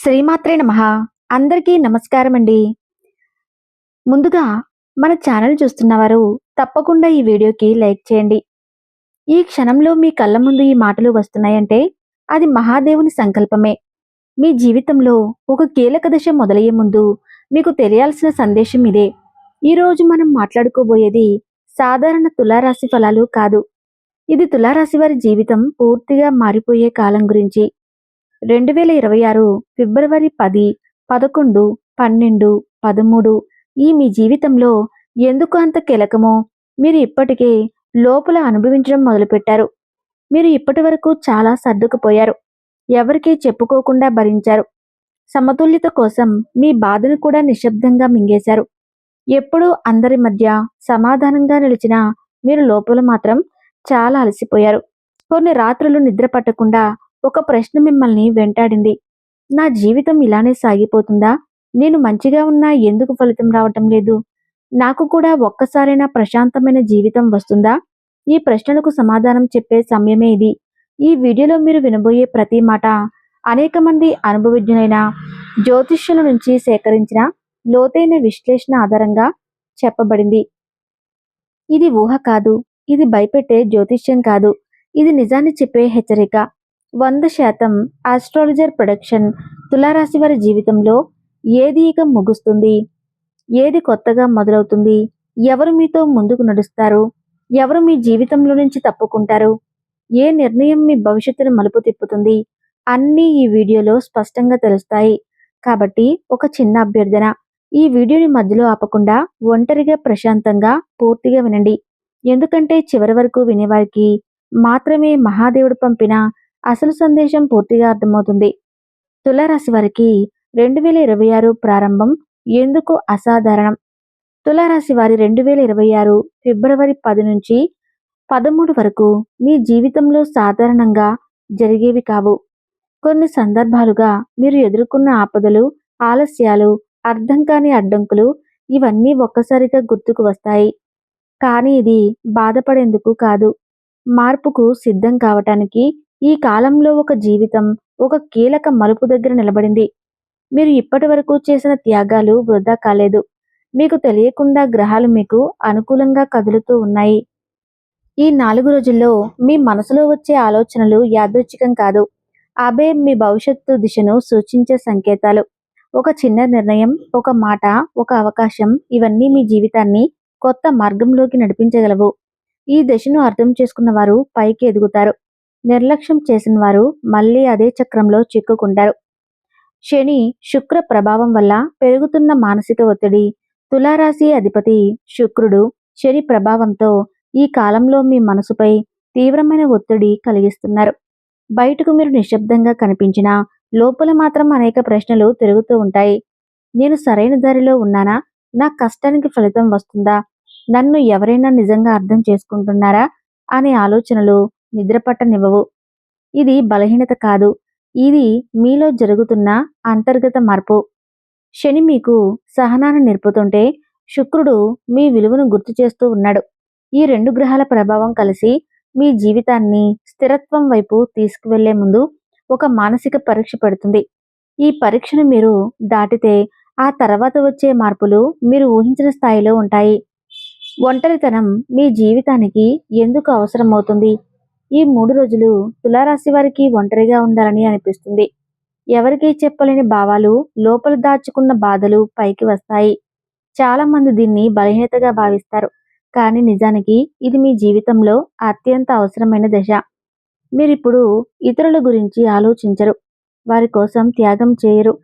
శ్రీమాత్రే నమ. అందరికీ నమస్కారం అండి ముందుగా మన ఛానల్ చూస్తున్నవారు తప్పకుండా ఈ వీడియోకి లైక్ చేయండి. ఈ క్షణంలో మీ కళ్ళ ముందు ఈ మాటలు వస్తున్నాయంటే అది మహాదేవుని సంకల్పమే. మీ జీవితంలో ఒక కీలక దశ మొదలయ్యే ముందు మీకు తెలియాల్సిన సందేశం ఇదే. ఈరోజు మనం మాట్లాడుకోబోయేది సాధారణ తులారాశి ఫలాలు కాదు. ఇది తులారాశి వారి జీవితం పూర్తిగా మారిపోయే కాలం గురించి. రెండు వేల ఇరవై ఆరు ఫిబ్రవరి పది పదకొండు పన్నెండు పదమూడు ఈ మీ జీవితంలో ఎందుకు అంత కీలకమో మీరు ఇప్పటికే లోపల అనుభవించడం మొదలుపెట్టారు. మీరు ఇప్పటి వరకు చాలా సర్దుకుపోయారు. ఎవరికీ చెప్పుకోకుండా భరించారు. సమతుల్యత కోసం మీ బాధను కూడా నిశ్శబ్దంగా మింగేశారు. ఎప్పుడూ అందరి మధ్య సమాధానంగా నిలిచిన మీరు లోపల మాత్రం చాలా అలసిపోయారు. కొన్ని రాత్రులు నిద్ర పట్టకుండా ఒక ప్రశ్న మిమ్మల్ని వెంటాడింది. నా జీవితం ఇలానే సాగిపోతుందా? నేను మంచిగా ఉన్నా ఎందుకు ఫలితం రావటం లేదు? నాకు కూడా ఒక్కసారైనా ప్రశాంతమైన జీవితం వస్తుందా? ఈ ప్రశ్నలకు సమాధానం చెప్పే సమయమే ఇది. ఈ వీడియోలో మీరు వినబోయే ప్రతి మాట అనేక మంది అనుభవజ్ఞులైన జ్యోతిష్యుల నుంచి సేకరించిన లోతైన విశ్లేషణ ఆధారంగా చెప్పబడింది. ఇది ఊహ కాదు. ఇది భయపెట్టే జ్యోతిష్యం కాదు. ఇది నిజాన్ని చెప్పే హెచ్చరిక. వంద శాతం ఆస్ట్రాలజర్ ప్రొడక్షన్ తులారాశి వారి జీవితంలో ఏది ఇక ముగుస్తుంది? ఏది కొత్తగా మొదలవుతుంది? ఎవరు మీతో ముందుకు నడుస్తారు? ఎవరు మీ జీవితంలో నుంచి తప్పుకుంటారు? ఏ నిర్ణయం మీ భవిష్యత్తును మలుపు తిప్పుతుంది? అన్నీ ఈ వీడియోలో స్పష్టంగా తెలుస్తాయి. కాబట్టి ఒక చిన్న అభ్యర్థన. ఈ వీడియోని మధ్యలో ఆపకుండా ఒంటరిగా ప్రశాంతంగా పూర్తిగా వినండి. ఎందుకంటే చివరి వరకు వినేవారికి మాత్రమే మహాదేవుడు పంపిన అసలు సందేశం పూర్తిగా అర్థమవుతుంది. తులారాశి వారికి రెండు వేల ఇరవై ఆరు ప్రారంభం ఎందుకు అసాధారణం? తులారాశి వారి రెండు వేల ఇరవై ఆరు ఫిబ్రవరి పది నుంచి పదమూడు వరకు మీ జీవితంలో సాధారణంగా జరిగేవి కావు. కొన్ని సందర్భాలుగా మీరు ఎదుర్కొన్న ఆపదలు ఆలస్యాలు అర్థం కాని అడ్డంకులు ఇవన్నీ ఒక్కసారిగా గుర్తుకు వస్తాయి. కానీ ఇది బాధపడేందుకు కాదు. మార్పుకు సిద్ధం కావటానికి ఈ కాలంలో ఒక జీవితం ఒక కీలక మలుపు దగ్గర నిలబడింది. మీరు ఇప్పటి వరకు చేసిన త్యాగాలు వృధా కాలేదు. మీకు తెలియకుండా గ్రహాలు మీకు అనుకూలంగా కదులుతూ ఉన్నాయి. ఈ నాలుగు రోజుల్లో మీ మనసులో వచ్చే ఆలోచనలు యాదృచ్ఛికం కాదు. అవే మీ భవిష్యత్తు దిశను సూచించే సంకేతాలు. ఒక చిన్న నిర్ణయం ఒక మాట ఒక అవకాశం ఇవన్నీ మీ జీవితాన్ని కొత్త మార్గంలోకి నడిపించగలవు. ఈ దశను అర్థం చేసుకున్న వారు పైకి ఎదుగుతారు. నిర్లక్ష్యం చేసిన వారు మళ్ళీ అదే చక్రంలో చిక్కుకుంటారు. శని శుక్ర ప్రభావం వల్ల పెరుగుతున్న మానసిక ఒత్తిడి తులారాశి అధిపతి శుక్రుడు శని ప్రభావంతో ఈ కాలంలో మీ మనసుపై తీవ్రమైన ఒత్తిడి కలిగిస్తున్నారు. బయటకు మీరు నిశ్శబ్దంగా కనిపించినా లోపల మాత్రం అనేక ప్రశ్నలు తిరుగుతూ ఉంటాయి. నేను సరైన దారిలో ఉన్నానా? నా కష్టానికి ఫలితం వస్తుందా? నన్ను ఎవరైనా నిజంగా అర్థం చేసుకుంటున్నారా? అనే ఆలోచనలు నిద్రపట్టనివ్వవు. ఇది బలహీనత కాదు. ఇది మీలో జరుగుతున్న అంతర్గత మార్పు. శని మీకు సహనాన్ని నేర్పుతుంటే శుక్రుడు మీ విలువను గుర్తు చేస్తూ ఉన్నాడు. ఈ రెండు గ్రహాల ప్రభావం కలిసి మీ జీవితాన్ని స్థిరత్వం వైపు తీసుకువెళ్ళే ముందు ఒక మానసిక పరీక్ష పెడుతుంది. ఈ పరీక్షను మీరు దాటితే ఆ తర్వాత వచ్చే మార్పులు మీరు ఊహించిన స్థాయిలో ఉంటాయి. ఒంటరితనం మీ జీవితానికి ఎందుకు అవసరమవుతుంది? ఈ మూడు రోజులు తులారాశి వారికి ఒంటరిగా ఉండాలని అనిపిస్తుంది. ఎవరికీ చెప్పలేని భావాలు లోపల దాచుకున్న బాధలు పైకి వస్తాయి. చాలా మంది దీన్ని బలహీనతగా భావిస్తారు. కానీ నిజానికి ఇది మీ జీవితంలో అత్యంత అవసరమైన దశ. మీరిప్పుడు ఇతరుల గురించి ఆలోచించరు. వారి కోసం త్యాగం చేయరు.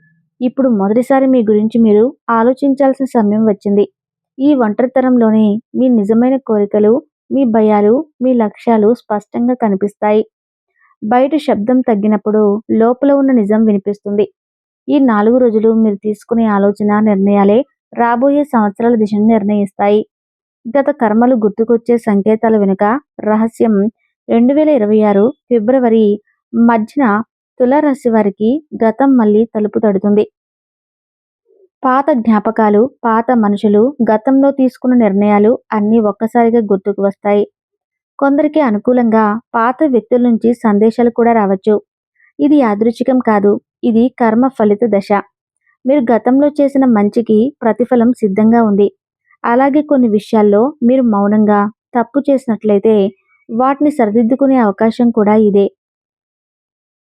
ఇప్పుడు మొదటిసారి మీ గురించి మీరు ఆలోచించాల్సిన సమయం వచ్చింది. ఈ ఒంటరితనంలోనే మీ నిజమైన కోరికలు మీ భయాలు మీ లక్ష్యాలు స్పష్టంగా కనిపిస్తాయి. బయట శబ్దం తగ్గినప్పుడు లోపల ఉన్న నిజం వినిపిస్తుంది. ఈ నాలుగు రోజులు మీరు తీసుకునే ఆలోచన నిర్ణయాలే రాబోయే సంవత్సరాల దిశను నిర్ణయిస్తాయి. గత కర్మలు గుర్తుకొచ్చే సంకేతాల వెనుక రహస్యం. రెండు వేల ఇరవై ఆరు ఫిబ్రవరి మధ్యన తులారాశి వారికి గతం మళ్ళీ తలుపు తడుతుంది. పాత జ్ఞాపకాలు పాత మనుషులు గతంలో తీసుకున్న నిర్ణయాలు అన్నీ ఒక్కసారిగా గుర్తుకు వస్తాయి. కొందరికి అనుకూలంగా పాత వ్యక్తుల నుంచి సందేశాలు కూడా రావచ్చు. ఇది యాదృచ్ఛికం కాదు ఇది కర్మ ఫలిత దశ. మీరు గతంలో చేసిన మంచికి ప్రతిఫలం సిద్ధంగా ఉంది. అలాగే కొన్ని విషయాల్లో మీరు మౌనంగా తప్పు చేసినట్లయితే వాటిని సరిదిద్దుకునే అవకాశం కూడా ఇదే.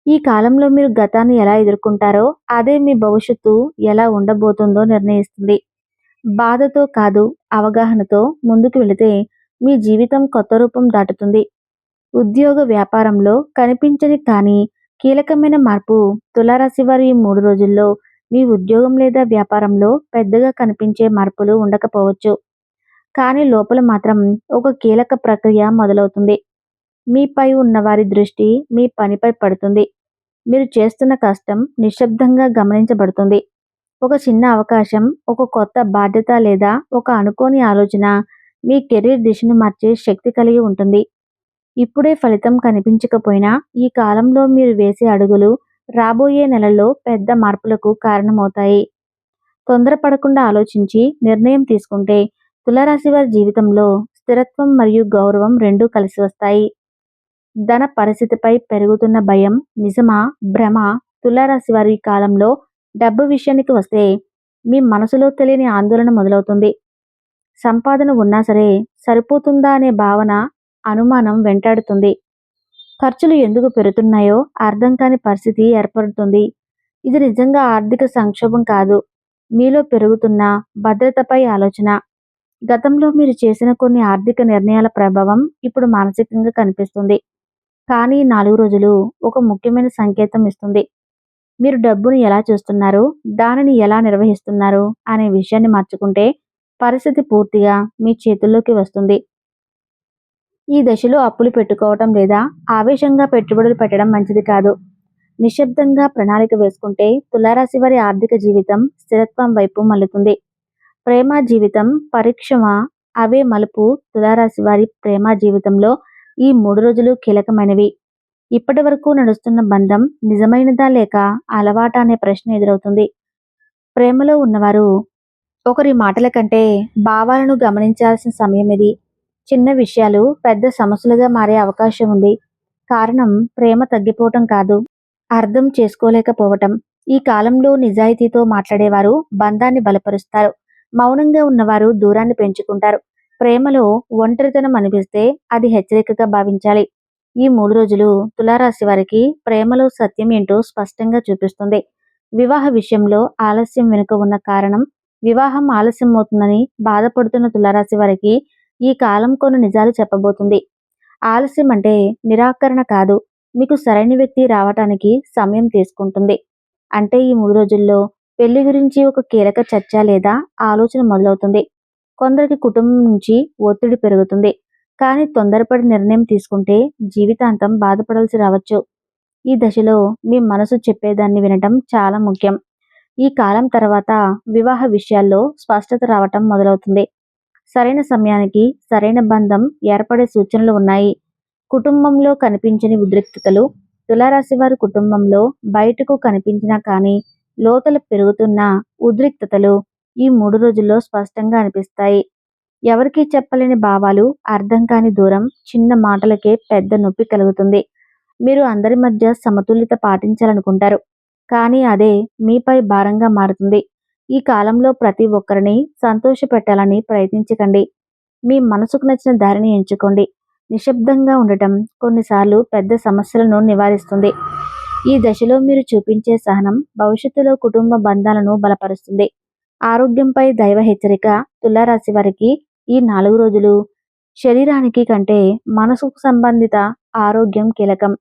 ఈ కాలంలో మీరు గతాన్ని ఎలా ఎదుర్కొంటారో అదే మీ భవిష్యత్తు ఎలా ఉండబోతుందో నిర్ణయిస్తుంది. బాధతో కాదు అవగాహనతో ముందుకు వెళితే మీ జీవితం కొత్త రూపం దాటుతుంది. ఉద్యోగ వ్యాపారంలో కనిపించని కానీ కీలకమైన మార్పు తులారాశి వారి ఈ మూడు రోజుల్లో మీ ఉద్యోగం లేదా వ్యాపారంలో పెద్దగా కనిపించే మార్పులు ఉండకపోవచ్చు. కానీ లోపల మాత్రం ఒక కీలక ప్రక్రియ మొదలవుతుంది. మీపై ఉన్న వారి దృష్టి మీ పనిపై పడుతుంది. మీరు చేస్తున్న కష్టం నిశ్శబ్దంగా గమనించబడుతుంది. ఒక చిన్న అవకాశం ఒక కొత్త బాధ్యత లేదా ఒక అనుకోని ఆలోచన మీ కెరీర్ దిశను మార్చే శక్తి కలిగి ఉంటుంది. ఇప్పుడే ఫలితం కనిపించకపోయినా ఈ కాలంలో మీరు వేసే అడుగులు రాబోయే నెలల్లో పెద్ద మార్పులకు కారణమవుతాయి. తొందరపడకుండా ఆలోచించి నిర్ణయం తీసుకుంటే తులారాశి వారి జీవితంలో స్థిరత్వం మరియు గౌరవం రెండూ కలిసి వస్తాయి. ధన పరిస్థితిపై పెరుగుతున్న భయం నిజమా భ్రమ తులారాశి వారి కాలంలో డబ్బు విషయానికి వస్తే మీ మనసులో తెలియని ఆందోళన మొదలవుతుంది. సంపాదన ఉన్నా సరే సరిపోతుందా అనే భావన అనుమానం వెంటాడుతుంది. ఖర్చులు ఎందుకు పెరుగుతున్నాయో అర్థం కాని పరిస్థితి ఏర్పడుతుంది. ఇది నిజంగా ఆర్థిక సంక్షోభం కాదు. మీలో పెరుగుతున్న భద్రతపై ఆలోచన. గతంలో మీరు చేసిన కొన్ని ఆర్థిక నిర్ణయాల ప్రభావం ఇప్పుడు మానసికంగా కనిపిస్తుంది. కానీ నాలుగు రోజులు ఒక ముఖ్యమైన సంకేతం ఇస్తుంది. మీరు డబ్బును ఎలా చూస్తున్నారు? దానిని ఎలా నిర్వహిస్తున్నారు? అనే విషయాన్ని మార్చుకుంటే పరిస్థితి పూర్తిగా మీ చేతుల్లోకి వస్తుంది. ఈ దశలో అప్పులు పెట్టుకోవటం లేదా ఆవేశంగా పెట్టుబడులు పెట్టడం మంచిది కాదు. నిశ్శబ్దంగా ప్రణాళిక వేసుకుంటే తులారాశి వారి ఆర్థిక జీవితం స్థిరత్వం వైపు మల్లుతుంది ప్రేమ జీవితం పరిక్షమ అవే మలుపు తులారాశి వారి ప్రేమ జీవితంలో ఈ మూడు రోజులు కీలకమైనవి. ఇప్పటి వరకు నడుస్తున్న బంధం నిజమైనదా లేక అలవాట అనే ప్రశ్న ఎదురవుతుంది. ప్రేమలో ఉన్నవారు ఒకరి మాటల కంటే భావాలను గమనించాల్సిన సమయం ఇది. చిన్న విషయాలు పెద్ద సమస్యలుగా మారే అవకాశం ఉంది. కారణం ప్రేమ తగ్గిపోవటం కాదు. అర్థం చేసుకోలేకపోవటం. ఈ కాలంలో నిజాయితీతో మాట్లాడేవారు బంధాన్ని బలపరుస్తారు. మౌనంగా ఉన్నవారు దూరాన్ని పెంచుకుంటారు. ప్రేమలో ఒంటరితనం అనిపిస్తే అది హెచ్చరికగా భావించాలి. ఈ మూడు రోజులు తులారాశి వారికి ప్రేమలో సత్యం ఏంటో స్పష్టంగా చూపిస్తుంది. వివాహ విషయంలో ఆలస్యం వెనుక ఉన్న కారణం వివాహం ఆలస్యం అవుతుందని బాధపడుతున్న తులారాశి వారికి ఈ కాలం కొన్ని నిజాలు చెప్పబోతుంది. ఆలస్యం అంటే నిరాకరణ కాదు మీకు సరైన వ్యక్తి రావటానికి సమయం తీసుకుంటుంది. అంటే ఈ మూడు రోజుల్లో పెళ్ళి గురించి ఒక కీలక చర్చ లేదా ఆలోచన మొదలవుతుంది. కొందరికి కుటుంబం నుంచి ఒత్తిడి పెరుగుతుంది. కానీ తొందరపడి నిర్ణయం తీసుకుంటే జీవితాంతం బాధపడాల్సి రావచ్చు. ఈ దశలో మీ మనసు చెప్పేదాన్ని వినటం చాలా ముఖ్యం. ఈ కాలం తర్వాత వివాహ విషయాల్లో స్పష్టత రావటం మొదలవుతుంది. సరైన సమయానికి సరైన బంధం ఏర్పడే సూచనలు ఉన్నాయి. కుటుంబంలో కనిపించని ఉద్రిక్తతలు తులారాశి వారి కుటుంబంలో బయటకు కనిపించినా కానీ లోతలు పెరుగుతున్న ఉద్రిక్తతలు ఈ మూడు రోజుల్లో స్పష్టంగా అనిపిస్తాయి. ఎవరికీ చెప్పలేని భావాలు అర్థం కాని దూరం చిన్న మాటలకే పెద్ద నొప్పి కలుగుతుంది. మీరు అందరి మధ్య సమతుల్యత పాటించాలనుకుంటారు. కానీ అదే మీపై భారంగా మారుతుంది. ఈ కాలంలో ప్రతి ఒక్కరిని సంతోష పెట్టాలని ప్రయత్నించకండి. మీ మనసుకు నచ్చిన దారిని ఎంచుకోండి. నిశ్శబ్దంగా ఉండటం కొన్నిసార్లు పెద్ద సమస్యలను నివారిస్తుంది. ఈ దశలో మీరు చూపించే సహనం భవిష్యత్తులో కుటుంబ బంధాలను బలపరుస్తుంది. ఆరోగ్యంపై దైవ హెచ్చరిక తులారాశి వారికి ఈ నాలుగు రోజులు. శరీరానికి కంటే మనసుకు సంబంధిత ఆరోగ్యం కీలకం.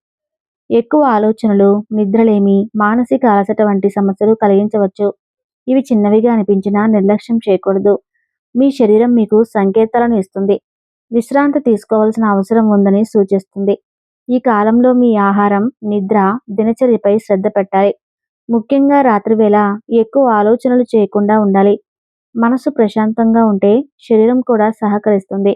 ఎక్కువ ఆలోచనలు నిద్రలేమి మానసిక అలసట వంటి సమస్యలు కలిగించవచ్చు. ఇవి చిన్నవిగా అనిపించినా నిర్లక్ష్యం చేయకూడదు. మీ శరీరం మీకు సంకేతాలను ఇస్తుంది. విశ్రాంతి తీసుకోవాల్సిన అవసరం ఉందని సూచిస్తుంది. ఈ కాలంలో మీ ఆహారం నిద్ర దినచర్యపై శ్రద్ధ పెట్టాలి. ముఖ్యంగా రాత్రివేళ ఎక్కువ ఆలోచనలు చేయకుండా ఉండాలి. మనసు ప్రశాంతంగా ఉంటే శరీరం కూడా సహకరిస్తుంది.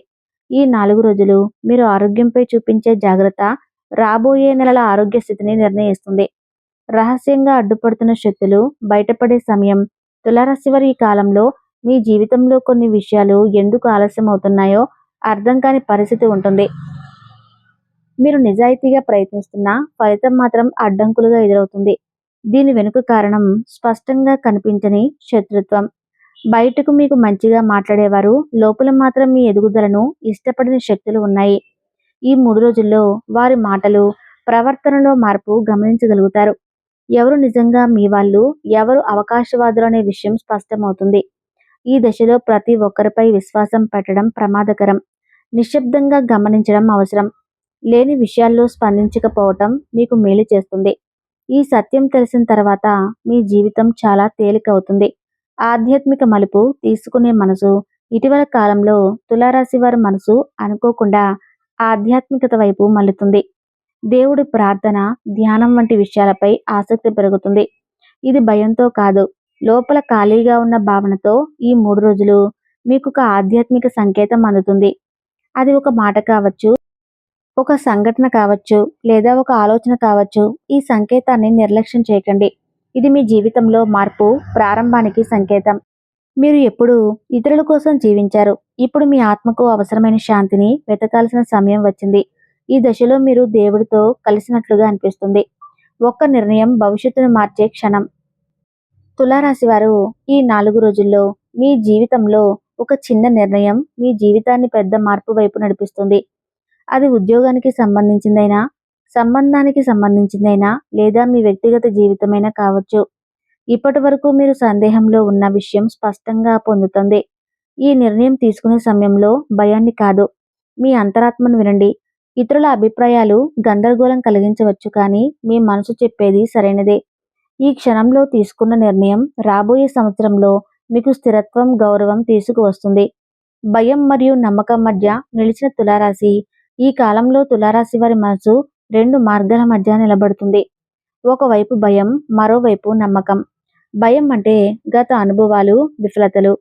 ఈ నాలుగు రోజులు మీరు ఆరోగ్యంపై చూపించే జాగ్రత్త రాబోయే నెలల ఆరోగ్య స్థితిని నిర్ణయిస్తుంది. రహస్యంగా అడ్డుపడుతున్న శక్తులు బయటపడే సమయం తులారాశి వారి ఈ కాలంలో మీ జీవితంలో కొన్ని విషయాలు ఎందుకు ఆలస్యం అవుతున్నాయో అర్థం కాని పరిస్థితి ఉంటుంది. మీరు నిజాయితీగా ప్రయత్నిస్తున్నా ఫలితం మాత్రం అడ్డంకులుగా ఎదురవుతుంది. దీని వెనుక కారణం స్పష్టంగా కనిపించని శత్రుత్వం. బయటకు మీకు మంచిగా మాట్లాడేవారు లోపల మాత్రం మీ ఎదుగుదలను ఇష్టపడిన శక్తులు ఉన్నాయి. ఈ మూడు రోజుల్లో వారి మాటలు ప్రవర్తనలో మార్పు గమనించగలుగుతారు. ఎవరు నిజంగా మీ వాళ్ళు ఎవరు అవకాశవాదులు అనే విషయం స్పష్టమవుతుంది. ఈ దశలో ప్రతి ఒక్కరిపై విశ్వాసం పెట్టడం ప్రమాదకరం నిశ్శబ్దంగా గమనించడం అవసరం. లేని విషయాల్లో స్పందించకపోవటం మీకు మేలు చేస్తుంది. ఈ సత్యం తెలిసిన తర్వాత మీ జీవితం చాలా తేలికవుతుంది. ఆధ్యాత్మిక మలుపు తీసుకునే మనసు ఇటీవల కాలంలో తులారాశి వారి మనసు అనుకోకుండా ఆధ్యాత్మికత వైపు మల్లుతుంది దేవుడి ప్రార్థన ధ్యానం వంటి విషయాలపై ఆసక్తి పెరుగుతుంది. ఇది భయంతో కాదు. లోపల ఖాళీగా ఉన్న భావనతో ఈ మూడు రోజులు మీకు ఒక ఆధ్యాత్మిక సంకేతం అందుతుంది. అది ఒక మాట కావచ్చు ఒక సంఘటన కావచ్చు లేదా ఒక ఆలోచన కావచ్చు ఈ సంకేతాన్ని నిర్లక్ష్యం చేయకండి. ఇది మీ జీవితంలో మార్పు ప్రారంభానికి సంకేతం. మీరు ఎప్పుడు ఇతరుల కోసం జీవించారు. ఇప్పుడు మీ ఆత్మకు అవసరమైన శాంతిని వెతకాల్సిన సమయం వచ్చింది. ఈ దశలో మీరు దేవుడితో కలిసినట్లుగా అనిపిస్తుంది. ఒక్క నిర్ణయం భవిష్యత్తును మార్చే క్షణం. తులారాశి వారు ఈ నాలుగు రోజుల్లో మీ జీవితంలో ఒక చిన్న నిర్ణయం మీ జీవితాన్ని పెద్ద మార్పు వైపు నడిపిస్తుంది. అది ఉద్యోగానికి సంబంధించిందైనా సంబంధానికి సంబంధించిందైనా లేదా మీ వ్యక్తిగత జీవితమైనా కావచ్చు. ఇప్పటి వరకు మీరు సందేహంలో ఉన్న విషయం స్పష్టంగా పొందుతుంది. ఈ నిర్ణయం తీసుకునే సమయంలో భయాన్ని కాదు. మీ అంతరాత్మను వినండి. ఇతరుల అభిప్రాయాలు గందరగోళం కలిగించవచ్చు కానీ మీ మనసు చెప్పేది సరైనదే. ఈ క్షణంలో తీసుకున్న నిర్ణయం రాబోయే సంవత్సరంలో మీకు స్థిరత్వం గౌరవం తీసుకువస్తుంది. భయం మరియు నమ్మకం మధ్య నిలిచిన తులారాశి ఈ కాలంలో తులారాశి వారి మనసు రెండు మార్గాల మధ్య నిలబడుతుంది. ఒకవైపు భయం మరోవైపు నమ్మకం. భయం అంటే గత అనుభవాలు విఫలతలు.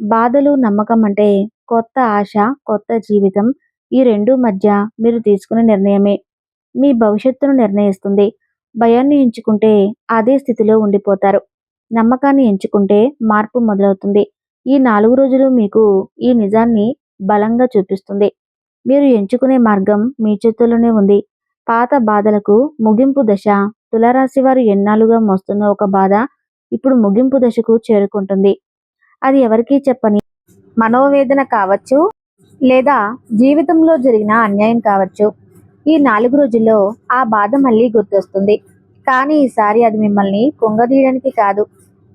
బాధలు నమ్మకం అంటే కొత్త ఆశ కొత్త జీవితం. ఈ రెండు మధ్య మీరు తీసుకునే నిర్ణయమే. మీ భవిష్యత్తును నిర్ణయిస్తుంది. భయాన్ని ఎంచుకుంటే అదే స్థితిలో ఉండిపోతారు. నమ్మకాన్ని ఎంచుకుంటే మార్పు మొదలవుతుంది. ఈ నాలుగు రోజులు మీకు ఈ నిజాన్ని బలంగా చూపిస్తుంది. మీరు ఎంచుకునే మార్గం మీ చేతుల్లోనే ఉంది. పాత బాధలకు ముగింపు దశ. తులరాశి వారు ఎన్నాళ్ళుగా మోస్తున్న ఒక బాధ ఇప్పుడు ముగింపు దశకు చేరుకుంటుంది. అది ఎవరికీ చెప్పని మనోవేదన కావచ్చు లేదా జీవితంలో జరిగిన అన్యాయం కావచ్చు. ఈ నాలుగు రోజుల్లో ఆ బాధ మళ్ళీ గుర్తొస్తుంది. కానీ ఈసారి అది మిమ్మల్ని కుంగదీయడానికి కాదు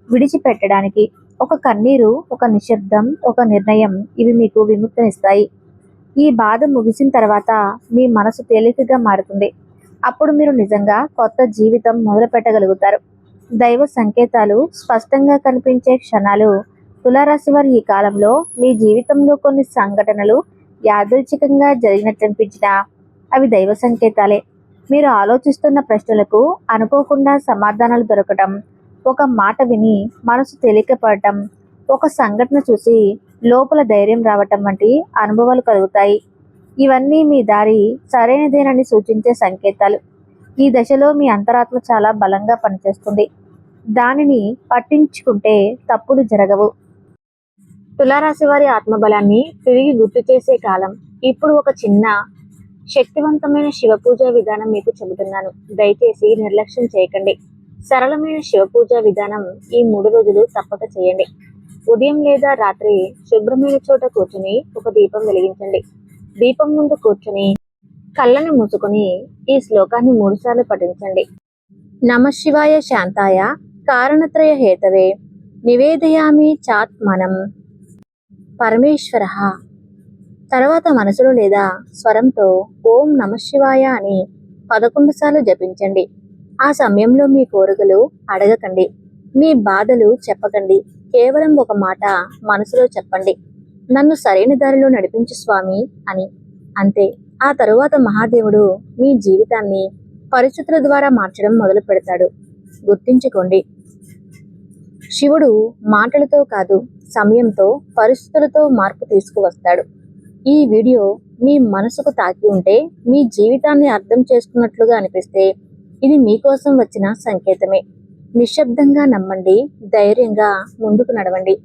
విడిచిపెట్టడానికి. ఒక కన్నీరు ఒక నిశ్శబ్దం ఒక నిర్ణయం ఇవి మీకు విముక్తినిస్తాయి. ఈ బాధ ముగిసిన తర్వాత మీ మనసు తేలికగా మారుతుంది. అప్పుడు మీరు నిజంగా కొత్త జీవితం మొదలు పెట్టగలుగుతారు. దైవ సంకేతాలు స్పష్టంగా కనిపించే క్షణాలు తులారాశి వారి ఈ కాలంలో మీ జీవితంలో కొన్ని సంఘటనలు యాదృచ్ఛికంగా జరిగినట్టు అనిపించినా అవి దైవ సంకేతాలే. మీరు ఆలోచిస్తున్న ప్రశ్నలకు అనుకోకుండా సమాధానాలు దొరకటం ఒక మాట విని మనసు తేలికపడటం ఒక సంఘటన చూసి లోపల ధైర్యం రావటం వంటి అనుభవాలు కలుగుతాయి. ఇవన్నీ మీ దారి సరైనదేనని సూచించే సంకేతాలు. ఈ దశలో మీ అంతరాత్మ చాలా బలంగా పనిచేస్తుంది. దానిని పట్టించుకుంటే తప్పులు జరగవు. తులారాశి వారి ఆత్మబలాన్ని తిరిగి గుర్తు చేసే కాలం. ఇప్పుడు ఒక చిన్న శక్తివంతమైన శివ పూజ విధానం మీకు చెబుతున్నాను. దయచేసి నిర్లక్ష్యం చేయకండి. సరళమైన శివ పూజ విధానం ఈ మూడు రోజులు తప్పక చేయండి. ఉదయం లేదా రాత్రి శుభ్రమైన చోట కూర్చుని ఒక దీపం వెలిగించండి. దీపం ముందు కూర్చుని కళ్ళని మూసుకుని ఈ శ్లోకాన్ని మూడుసార్లు పఠించండి. నమ శివాయ శాంతాయ కారణత్రయ హేతవే నివేదయామి చాత్మనం పరమేశ్వర. తర్వాత మనసులో లేదా స్వరంతో ఓం నమ శివాయ అని పదకొండు సార్లు జపించండి. ఆ సమయంలో మీ కోరికలు అడగకండి. మీ బాధలు చెప్పకండి. కేవలం ఒక మాట మనసులో చెప్పండి. నన్ను సరైన దారిలో నడిపించు స్వామి అని. అంతే. ఆ తరువాత మహాదేవుడు మీ జీవితాన్ని పరిస్థితుల ద్వారా మార్చడం మొదలు పెడతాడు. గుర్తించుకోండి. శివుడు మాటలతో కాదు సమయంతో పరిస్థితులతో మార్పు తీసుకువస్తాడు. ఈ వీడియో మీ మనసుకు తాకి ఉంటే మీ జీవితాన్ని అర్థం చేసుకున్నట్లుగా అనిపిస్తే ఇది మీకోసం వచ్చిన సంకేతమే. నిశ్శబ్దంగా నమ్మండి ధైర్యంగా ముందుకు నడవండి.